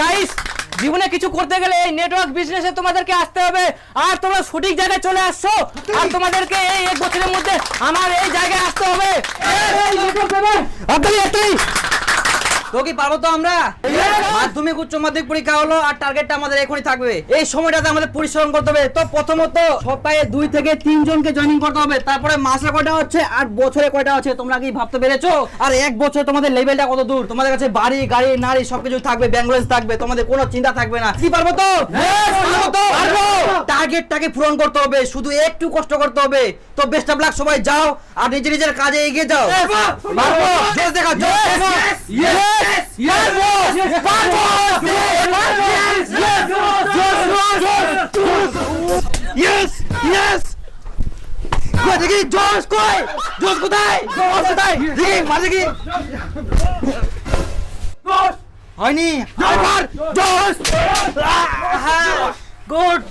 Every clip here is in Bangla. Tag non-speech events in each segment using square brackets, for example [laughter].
গাইস জীবনে কিছু করতে গেলে এই নেটওয়ার্ক বিজনেসে তোমাদেরকে আসতে হবে। আর তোমরা সঠিক জায়গায় চলে আসছো। আর তোমাদেরকে এই এক বছরের মধ্যে আমার এই জায়গায় আসতে হবে। তো কি পারব তো আমরা? মাধ্যমিক উচ্চ মাধ্যমিক পরীক্ষা হলো আর টার্গেটটা আমাদের এখনই থাকবে। এই সময়টাতে আমাদের পরিশ্রম করতে হবে। তো প্রথমত সপ্তাহে দুই থেকে তিন জনকে জয়েনিং করতে হবে। তারপরে মাসে কয়টা হচ্ছে? আর বছরে কয়টা তোমরা কি ভাবতে পেরেছ? আর এক বছর তোমাদের লেভেলটা কত দূর? তোমাদের কাছে বাড়ি গাড়ি নারী সবকিছু থাকবে ব্যাঙ্গলেন্স থাকবে তোমাদের কোনো চিন্তা থাকবে না। কি পারব তো? টার্গেটটাকে পূরণ করতে হবে। শুধু একটু কষ্ট করতে হবে। তো বেস্ট অফ লাক সবাই যাও। আর নিজের নিজের কাজে এগিয়ে যাও। পারব জোশ দেখা জোশ ইয়েস ইয়েস কই দেখি জোশ কই জোশ কোথায় জোশ কোথায় দেখি মার দেখি হয়নি আবার জোশ গুড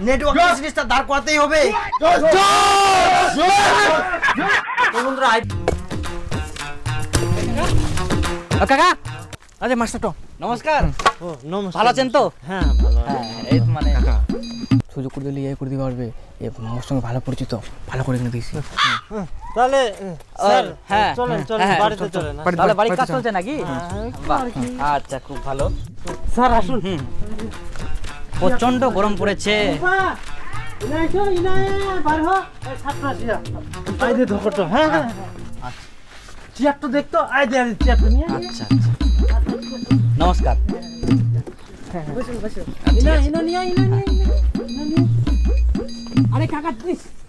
নেটওয়ার্ক সিরিজটা দাঁড় করাতেই হবে জোশ তো বন্ধুরা আই- কাকা। আরে মাস্টার তো নমস্কার। নমস্কার ভালো আছেন তো? হ্যাঁ ভালো হ্যাঁ এই মানে সুযোগ করে দিলে ইয়ে করে দিতে পারবে। এ মোর সঙ্গে ভালো পরিচিত ভালো করে কিনে দিয়েছি। তাহলে স্যার হ্যাঁ, চলেন চলেন হ্যাঁ, বাড়িতে চলেন হ্যাঁ। তাহলে বাড়ির কাজ চলছে নাকি? আচ্ছা খুব ভালো। স্যার আসুন। প্রচণ্ড গরম পড়েছে। আই দে ধকটো হ্যাঁ হ্যাঁ। চেয়ারটা দেখতো আই চেয়ারটা নিয়ে। আচ্ছা আচ্ছা। নমস্কার। আরে কাকা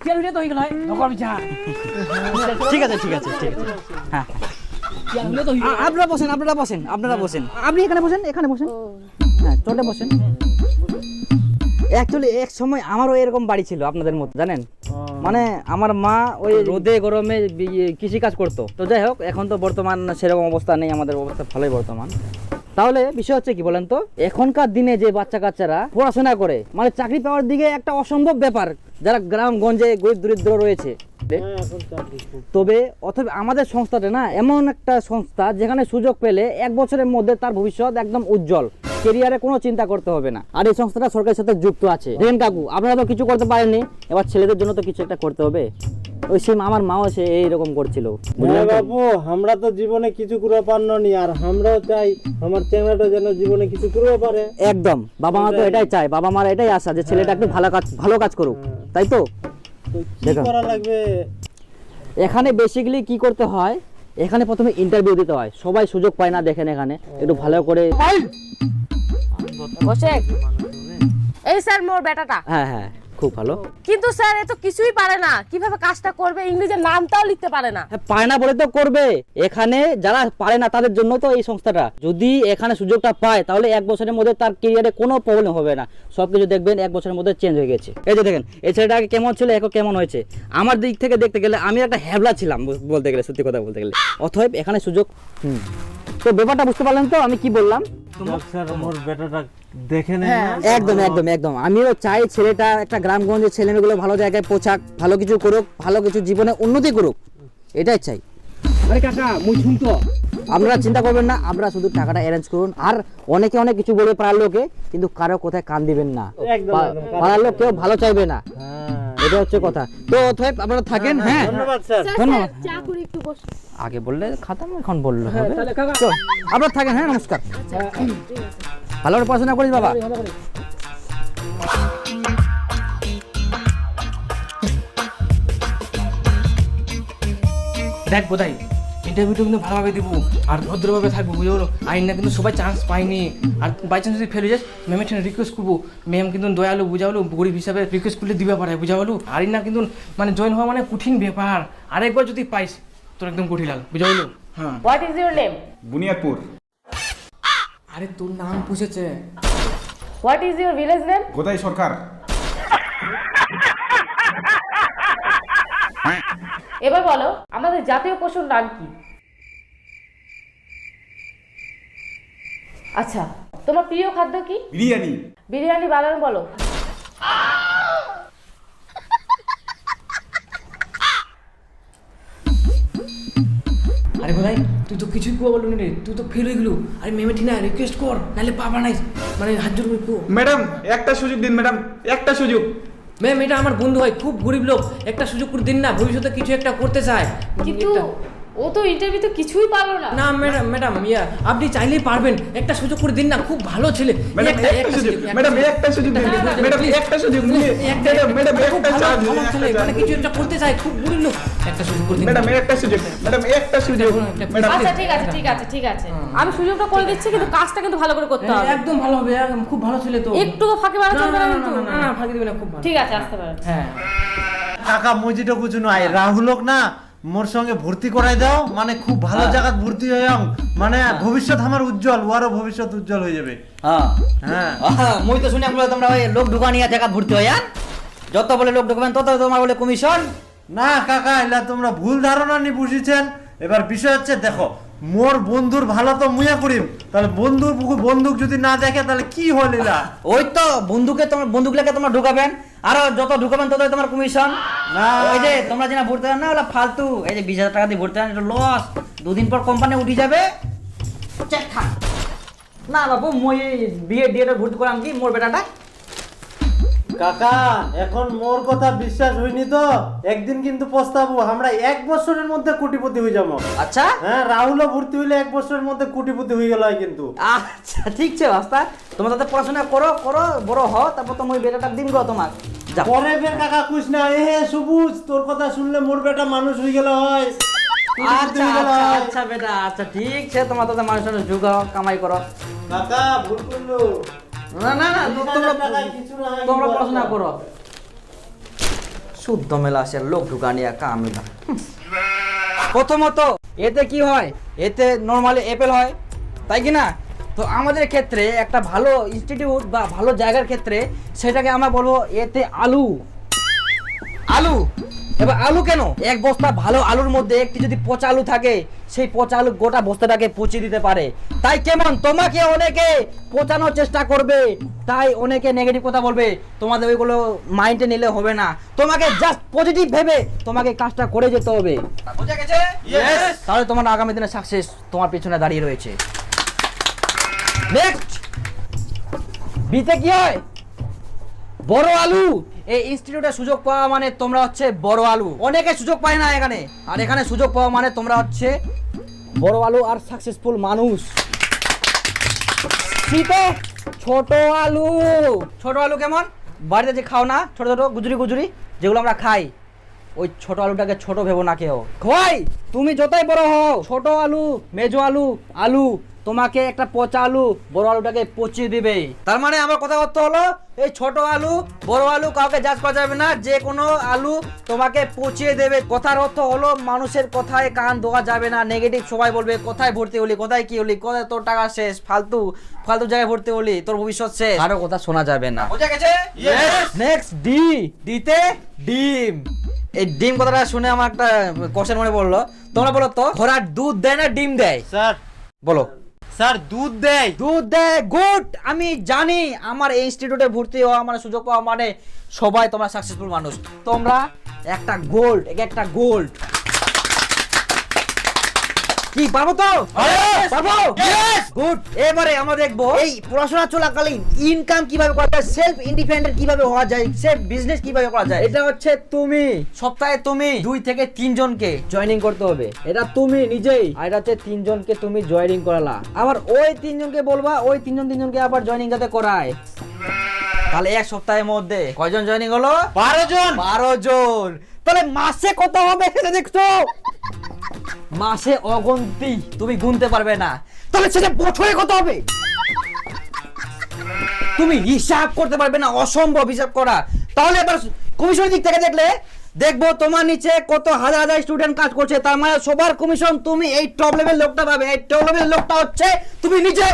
চেয়ার উঠে তো হয়ে গেল ঠিক আছে ঠিক আছে ঠিক আছে। হ্যাঁ। হয়ে আপনারা বসেন আপনারা বসেন আপনারা বসেন। আপনি এখানে বসেন এখানে বসেন। হ্যাঁ চলে বসেন। অ্যাকচুয়ালি এক সময় আমারও এরকম বাড়ি ছিল আপনাদের মতো জানেন? মানে আমার মা ওই রোদে গরমে কৃষি কাজ করতো। তো যাই হোক এখন তো বর্তমান সেরকম অবস্থা নেই আমাদের অবস্থা ভালোই বর্তমান। তাহলে বিষয় হচ্ছে কি বলেন তো? এখনকার দিনে যে বাচ্চা কাচ্চারা পড়াশোনা করে মানে চাকরি পাওয়ার দিকে একটা অসম্ভব ব্যাপার যারা গ্রামগঞ্জে গরিব দরিদ্র রয়েছে। খুব তবে অথবা আমাদের সংস্থাটা না এমন একটা সংস্থা যেখানে সুযোগ পেলে এক বছরের মধ্যে তার ভবিষ্যৎ একদম উজ্জ্বল। কেরিয়ারে কোনো চিন্তা করতে হবে না। আর এই সংস্থাটা সরকারের সাথে যুক্ত আছে। দেখেন কাকু আপনারা তো কিছু করতে পারেননি এবার ছেলেদের জন্য তো কিছু একটা করতে হবে। ওই সেম আমার মাও সে এইরকম করছিল। হ্যাঁ বাবু আমরা তো জীবনে কিছু করে পারনো নি আর আমরাও চাই আমার চ্যাংড়াটা যেন জীবনে কিছু করে পারে। একদম। বাবা মা তো এটাই চায় বাবা মার এটাই আশা যে ছেলেটা একটু ভালো কাজ ভালো কাজ করুক। তাই তো? তো কি করা লাগবে? এখানে বেসিক্যালি কি করতে হয় এখানে প্রথমে ইন্টারভিউ দিতে হয়। সবাই সুযোগ পায় না দেখেন এখানে। একটু ভালো করে বসে। এই স্যার মোর বেটাটা হ্যাঁ হ্যাঁ। খুব ভালো। কিন্তু স্যার এ তো কিছুই পারে না। কীভাবে কাজটা করবে? ইংরেজির নামটাও লিখতে পারে না। হ্যাঁ, পারে না বলে তো করবে। এখানে যারা পারে না তাদের জন্য তো এই সংস্থাটা। যদি এখানে সুযোগটা পায় তাহলে এক বছরের মধ্যে তার কেরিয়ারে কোনো প্রবলেম হবে না। সবকিছু দেখবেন এক বছরের মধ্যে চেঞ্জ হয়ে গেছে। এই যে দেখেন এই ছেলেটা আগে কেমন ছিল এখন কেমন হয়েছে? আমার দিক থেকে দেখতে গেলে আমি একটা হ্যাবলা ছিলাম বলতে গেলে সত্যি কথা বলতে গেলে। অতএব এখানে সুযোগ হুম। তো ব্যাপারটা বুঝতে পারলেন তো? আমি কি বললাম? হ্যাঁ, না। একদম একদম একদম। আমিও চাই ছেলেটা একটা গ্রামগঞ্জের ছেলেমেয়েগুলো ভালো জায়গায় পৌঁছাক ভালো কিছু করুক ভালো কিছু জীবনে উন্নতি করুক। এটাই চাই। আরে কাকা মুই শুনতো। আপনারা চিন্তা করবেন না আমরা শুধু টাকাটা অ্যারেঞ্জ করুন। আর অনেকে অনেক কিছু বলে পাড়ার লোকে কিন্তু কারও কোথায় কান দিবেন না। একদম, পাড়ার লোক কেউ ভালো চাইবে না। হ্যাঁ। এটা হচ্ছে কথা। তো অতএব আপনারা থাকেন হ্যাঁ ধন্যবাদ স্যার। ধন্যবাদ। চা করে একটু বস আগে বললে খাতাম এখন বললে হবে। তাহলে আপনারা থাকেন হ্যাঁ নমস্কার। ভালো করে পড়াশোনা করিস বাবা। দেখ বোধাই ইন্টারভিউটা কিন্তু ভালোভাবে দিব আর ভদ্রভাবে থাকব বুঝে বলো? আইন না কিন্তু সবাই চান্স পায়নি। আর বাই চান্স যদি ফেলে যাস ম্যামের ঠেনে রিকোয়েস্ট করব। ম্যাম কিন্তু দয়ালু বুঝাবলো গরিব হিসাবে রিকোয়েস্ট করলে দিবে পারে বুঝাবলো আর না কিন্তু মানে জয়েন হওয়া মানে কঠিন ব্যাপার। আরেকবার যদি পাইস তোর একদম কঠিলাল বুঝাবলো হ্যাঁ। What is your name Buniadpur. আরে তোর নাম পুষেছে। What is your village name Godai Sarkar. এবার বলো আমাদের জাতীয় পশুর নাম কি? আচ্ছা তোমার প্রিয় খাদ্য কি? বিরিয়ানি। বিরিয়ানি বানানো বলো। আরে বোধাই তুই তো কিছুই কুয়া বললি রে তুই তো ফেল হয়ে গেলু। আরে মেমে ঠিক না রিকোয়েস্ট কর নাহলে পাবা নাই মানে হাত জোর ম্যাডাম একটা সুযোগ দিন ম্যাডাম একটা সুযোগ। ম্যাম এটা আমার বন্ধু হয়, খুব গরিব লোক। একটা সুযোগ করে দিন না, ভবিষ্যতে কিছু একটা করতে চায়। কিন্তু ও তো ইন্টারভিউ তো কিছুই পারল না। না ম্যাডাম ম্যাডাম ইয়া আপনি চাইলেই পারবেন। একটা সুযোগ করে দিন না খুব ভালো ছেলে। ম্যাডাম একটা- সুযোগ ম্যাডাম একটা সুযোগ দিন ম্যাডাম একটা সুযোগ দিন ম্যাডাম ম্যাডাম একটা চান্স মানে কিছু একটা করতে চায় খুব গরিব লোক। একটা সুযোগ করে দিন। ম্যাডাম একটা সুযোগ ম্যাডাম একটা সুযোগ। ম্যাডাম আচ্ছা ঠিক আছে ঠিক আছে ঠিক আছে। আমি সুযোগটা করে দিচ্ছি কিন্তু কাজটা কিন্তু ভালো করে করতে হবে। একদম ভালো হবে খুব ভালো ছেলে তো। একটু তো ফাঁকি মারা চলবে না, কিন্তু? না, না, না, ফাঁকি দিবে না খুব ভালো। ঠিক আছে আসতে পারেন হ্যাঁ। কাকা মজিটা কিছু নয় রাহুলক না মোর সঙ্গে ভর্তি করাই দাও। মানে খুব ভালো জায়গা ভর্তি হয়ে যাও মানে ভবিষ্যৎ আমার উজ্জ্বল ওয়ারও ভবিষ্যৎ উজ্জ্বল হয়ে যাবে। হ্যাঁ। হ্যাঁ। মুই তো শুনে আমরা তোমরা ওই লোক ঢুকানিয়া জায়গা ভর্তি হয়ে যত বলে লোক ঢুকবেন তত তোমার বলে কমিশন। না কাকা এলা তোমরা ভুল ধারণা নি বুঝিছেন। এবার বিষয় হচ্ছে দেখো মোর বন্ধুর ভালো তো মুয়া করিম। তাহলে বন্ধুর বন্দুক যদি না দেখে তাহলে কি হল এলা [laughs] ওই তো বন্ধুকে তোমার বন্দুক লেগে তোমরা ঢুকাবেন। আর যত ঢুকাবেন তত তোমার কমিশন না। ওই যে তোমরা যেটা ভর্তি না ওলা ফালতু। এই যে বিশ হাজার টাকা দিয়ে ভর্তি হন এটা লস দুদিন পর কোম্পানি উঠে যাবে। চেক খান। না বাবু মই বিয়ে ডিএটা ভর্তি করলাম কি মোর বেটাটা? কাকা এখন মোর কথা বিশ্বাস হয়নি তো? একদিন কিন্তু পস্তাবো আমরা এক বছরের মধ্যে কোটিপতি হয়ে যাব। আচ্ছা? হ্যাঁ রাহুলও ভর্তি হইলে এক বছরের মধ্যে কোটিপতি হয়ে গেল কিন্তু। আচ্ছা ঠিক আছে রাস্তা তোমরা তাতে পড়াশোনা করো করো বড় হও তারপর তো মই বেটাটা দিন গো তোমার। পরে ফের কাকা কুছ না এ হে সবুজ তোর কথা শুনলে মোর বেটা মানুষ হয়ে গেল হয়। আচ্ছা আচ্ছা আচ্ছা বেটা আচ্ছা ঠিক আছে তোমার তাতে মানুষের যুগ কামাই করো। কাকা ভুল করল। না না না তোমরা না তোমরা পড়াশোনা। করো। শুদ্ধ মেলা আসে লোক ঢুকানিয়া কামিলা প্রথমত এতে কি হয়? এতে নর্মালি অ্যাপেল হয় তাই কি না? তো আমাদের ক্ষেত্রে একটা ভালো ইনস্টিটিউট বা ভালো জায়গার ক্ষেত্রে সেটাকে আমরা বলব এতে আলু। আলু। এবার আলু কেন? এক বস্তা ভালো আলুর মধ্যে একটি যদি পচা আলু থাকে সেই পচা আলু গোটা বস্তাটাকে পচিয়ে দিতে পারে। তাই কেমন? তোমাকে অনেকে পচানোর চেষ্টা করবে তাই অনেকে নেগেটিভ কথা বলবে। তোমাদের ওইগুলো মাইন্ডে নিলে হবে না। তোমাকে জাস্ট পজিটিভ ভেবে তোমাকে কাজটা করে যেতে হবে। বোঝা গেছে? তাহলে তোমার আগামী দিনে সাকসেস তোমার পেছনে দাঁড়িয়ে রয়েছে। নেক্সট বিতে কি হয়? বড় আলু। এই ইনস্টিটিউটে সুযোগ পাওয়া মানে তোমরা হচ্ছে বড় আলু। অনেকে সুযোগ পায় না এখানে। আর এখানে সুযোগ পাওয়া মানে তোমরা হচ্ছে বড় আলু আর সাকসেসফুল মানুষ। শীতে ছোট আলু। ছোট আলু কেমন? বাড়িতে যে খাও না, ছোট ছোট গুজরি গুজরি, যেগুলো আমরা খাই। ওই ছোট আলুটাকে ছোট ভেবো না কেউ। খোয়াই তুমি যতই বড় হও ছোট আলু মেজো আলু আলু তোমাকে একটা পচা আলু বড় আলুটাকে পচিয়ে দিবে। তার মানে আমার কথা করতে হলো এই ছোট আলু বড় আলু কাউকে জাজ করা যাবে না যে কোনো আলু তোমাকে পচিয়ে দেবে। কথার অর্থ হলো মানুষের কথায় কান দেওয়া যাবে না নেগেটিভ সবাই বলবে কোথায় ভর্তি হলি কোথায় কি হলি কোথায় তোর টাকা শেষ ফালতু ফালতু জায়গায় ভর্তি হলি তোর ভবিষ্যৎ শেষ। কারও কথা শোনা যাবে না। বোঝা গেছে? নেক্সট ডি ডিতে ডিম। এই ডিম কথাটা শুনে আমার একটা কোশ্চেন মনে পড়ল। তোমরা বলো তো ঘোড়ার দুধ দেয় না ডিম দেয়? স্যার। বলো। স্যার দুধ দেয়। দুধ দেয় গুড! আমি জানি আমার এই ইনস্টিটিউটে ভর্তি হওয়া মানে সুযোগ পাওয়া মানে সবাই তোমরা সাকসেসফুল মানুষ। তোমরা একটা গোল্ড একটা গোল্ড কি পারব তো? পারব? গুড এবারে আমরা দেখব এই পড়াশোনা চলাকালীন ইনকাম কীভাবে করা যায় সেলফ ইন্ডিপেন্ডেন্ট কীভাবে হওয়া যায় সেলফ বিজনেস কীভাবে করা যায়? এটা হচ্ছে তুমি। সপ্তাহে তুমি দুই থেকে তিন জনকে জয়েনিং করতে হবে। এটা তুমি নিজেই আর এটা হচ্ছে তিনজনকে তুমি জয়েনিং করালা। আবার ওই তিনজনকে বলবা ওই তিনজন তিনজনকে আবার জয়েনিং যাতে করায়। তাহলে এক সপ্তাহের মধ্যে কয়জন জয়েনিং হলো? বারো জন। বারো জন। তাহলে মাসে কত হবে সেটা দেখছ? মাসে অগন্তি, তুমি গুনতে পারবে না। তাহলে সেটা বছরে কত হবে? তুমি হিসাব করতে পারবে না, অসম্ভব হিসাব করা। তাহলে এবার কমিশনের দিক থেকে দেখলে, দেখব তোমার নিচে কত হাজার হাজার স্টুডেন্ট কাজ করছে, তার মানে সবার কমিশন তুমি এই টপ লেভেল লোকটা পাবে। এই টপ লেভেল লোকটা হচ্ছে তুমি নিজে।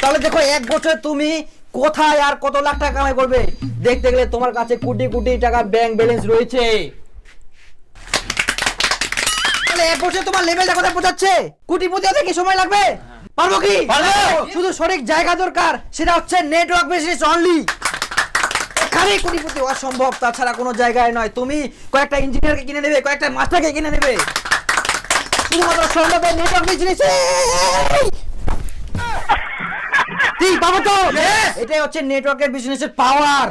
তাহলে দেখো, এক বছর তুমি কোথায় আর কত লাখ টাকা কামাই করবে? দেখতে গেলে তোমার কাছে কোটি কোটি টাকা ব্যাংক ব্যালেন্স রয়েছে। তাহলে এক বছর তোমার লেভেলটা কোথায় পৌঁছাচ্ছে? কোটিপতি হতে কি সময় লাগবে? পারব কি? শুধু সঠিক জায়গা দরকার সেটা হচ্ছে নেটওয়ার্ক বিজনেস অনলি এখানেই কোটিপতি হওয়া সম্ভব তাছাড়া কোনো জায়গায় নয়। তুমি কয়েকটা ইঞ্জিনিয়ারকে কিনে নেবে কয়েকটা মাস্টারকে কিনে নেবে। শুধুমাত্র সম্ভব নেটওয়ার্ক বিজনেসে ঠিক পাবো তো? এটাই হচ্ছে নেটওয়ার্কের বিজনেসের পাওয়ার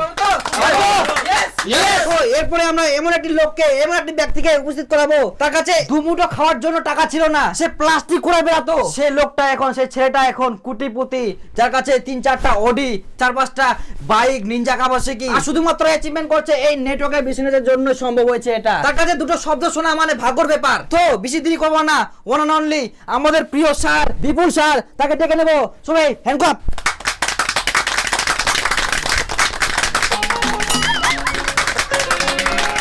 এরপরে আমরা এমন একটি লোককে এমন একটি ব্যক্তিকে উপস্থিত করাবো তার কাছে দুমুটো খাওয়ার জন্য টাকা ছিল না সে প্লাস্টিক করে বেড়াতো। সে লোকটা এখন সেই ছেলেটা এখন কুটিপুতি যার কাছে তিন চারটা অডি চার পাঁচটা বাইক নিনজা কাবাসিকি। আর শুধুমাত্র অ্যাচিভমেন্ট করছে এই নেটওয়ার্কের বিজনেসের জন্য সম্ভব হয়েছে এটা। তার কাছে দুটো শব্দ শোনা মানে ভাগ্যর ব্যাপার। তো বেশি দেরি করব না। ওয়ান অ্যান্ড অনলি আমাদের প্রিয় স্যার বিপুল স্যার তাকে ডেকে নেব। সবাই হ্যান্ডকাপ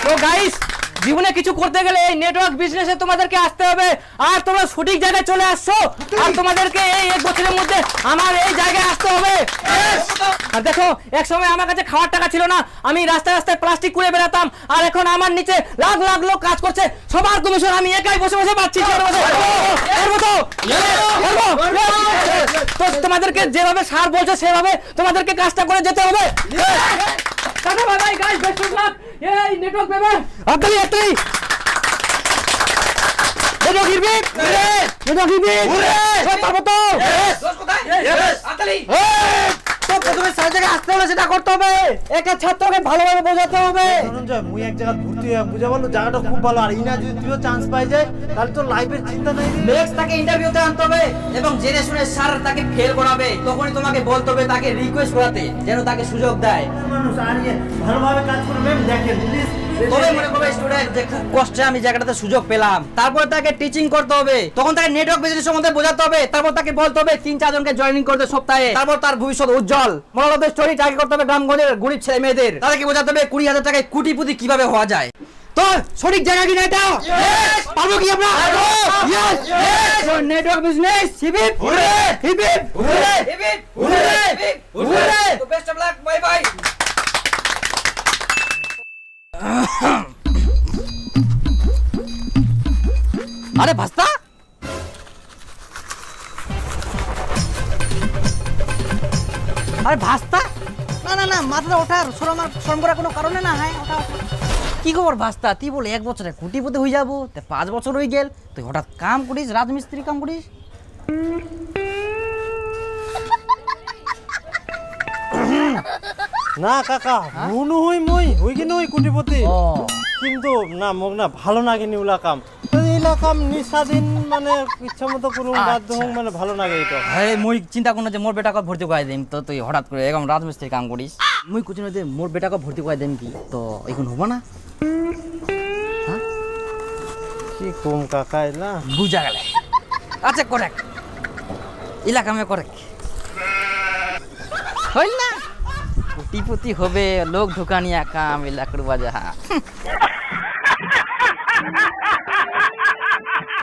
তো গাইস জীবনে কিছু করতে গেলে এই নেটওয়ার্ক বিজনেসে তোমাদেরকে আসতে হবে। আর তোমরা সঠিক জায়গায় চলে আসছো। আর তোমাদেরকে এই এক বছরের মধ্যে আমার এই জায়গায় আসতে হবে। আর দেখো এক সময় আমার কাছে খাওয়ার টাকা ছিল না। আমি রাস্তায় রাস্তায় প্লাস্টিক করে বেড়াতাম। আর এখন আমার নিচে লাখ লাখ লোক কাজ করছে। সবার কমিশন আমি একাই বসে বসে পাচ্ছি। তো? তোমাদেরকে যেভাবে সার বলছে সেভাবে তোমাদেরকে কাজটা করে যেতে হবে। Tata bye bye guys best of luck এই নেটওয়ার্ক পেবে? আতালি আতালি নেটওয়ার্ক গিরবি এটা সব পাবো তো? তো প্রথমে সারা জায়গায় আসতে হলে সেটা করতে হবে। একটা ছাত্রকে ভালোভাবে বোঝাতে হবে। ধনঞ্জয় মুই এক জায়গা ঘুরতে হয়ে বুঝা পারল জায়গাটা খুব ভালো। আর ইনা যদি তুইও চান্স পাই যায় তাহলে তোর লাইফের চিন্তা নাই নেক্সট তাকে ইন্টারভিউতে আনতে হবে এবং জেনে শুনে স্যার তাকে ফেল করাবে তখনই তোমাকে বলতে হবে তাকে রিকোয়েস্ট করাতে যেন তাকে সুযোগ দেয়। মানুষ আর ইয়ে ভালোভাবে কাজ করবে। দেখেন প্লিজ তবে মনে করবে স্টুডেন্ট যে খুব কষ্টে আমি জায়গাটাতে সুযোগ পেলাম। তারপর তাকে টিচিং করতে হবে। তখন তাকে নেটওয়ার্ক বিজনেস সম্বন্ধে বোঝাতে হবে। তারপর তাকে বলতে হবে তিন চারজনকে জয়েনিং করতে সপ্তাহে। তারপর তার ভবিষ্যৎ উজ্জ্বল। মোরাল স্টোরি টাকে করতে হবে গ্রামগঞ্জের গরিব ছেলে মেয়েদের। তাদেরকে বোঝাতে হবে কুড়ি হাজার টাকায় কুটিপুতি কীভাবে হওয়া যায়। তো সঠিক জায়গা কি না এটা? পারব কি আমরা? নেটওয়ার্ক বিজনেস হিবিপ হিবিপ হিবিপ হিবিপ তো best of luck bye bye আরে ভাস্তা! আরে ভাস্তা! না না না মাথাটা ওঠার শরম আর করার কোনো কারণে না হ্যাঁ ওঠা ওঠা। কি খবর ভাস্তা? তুই বলে এক বছরে কুটিপতি হয়ে যাব তে পাঁচ বছর হয়ে গেল তুই হঠাৎ কাম করিস রাজমিস্ত্রি কাম করিস? [laughs] না কাকা মুনু হই মই হই কি নই কুটিপতি। কিন্তু না মোক না ভালো নাগেনি ওলা কাম। এইলা কাম নিঃস্বাধীন মানে ইচ্ছা মতো করুম বাধ্য হোক মানে ভালো লাগে এটা হ্যাঁ মুই চিন্তা করো যে মোর বেটাকে ভর্তি করাই দিম। তো তুই হঠাৎ করে এরকম রাজমিস্ত্রি কাম করিস মুই কুচিন যে মোর বেটাকে ভর্তি করাই দিম কি? তো এখন হব না। কি কম কাকা এলা বুঝা গেলে। আচ্ছা করেক এলাকা মে করেক হইল না? কোটিপতি হবে লোক ঢুকানিয়া কাম এলাকার বাজা।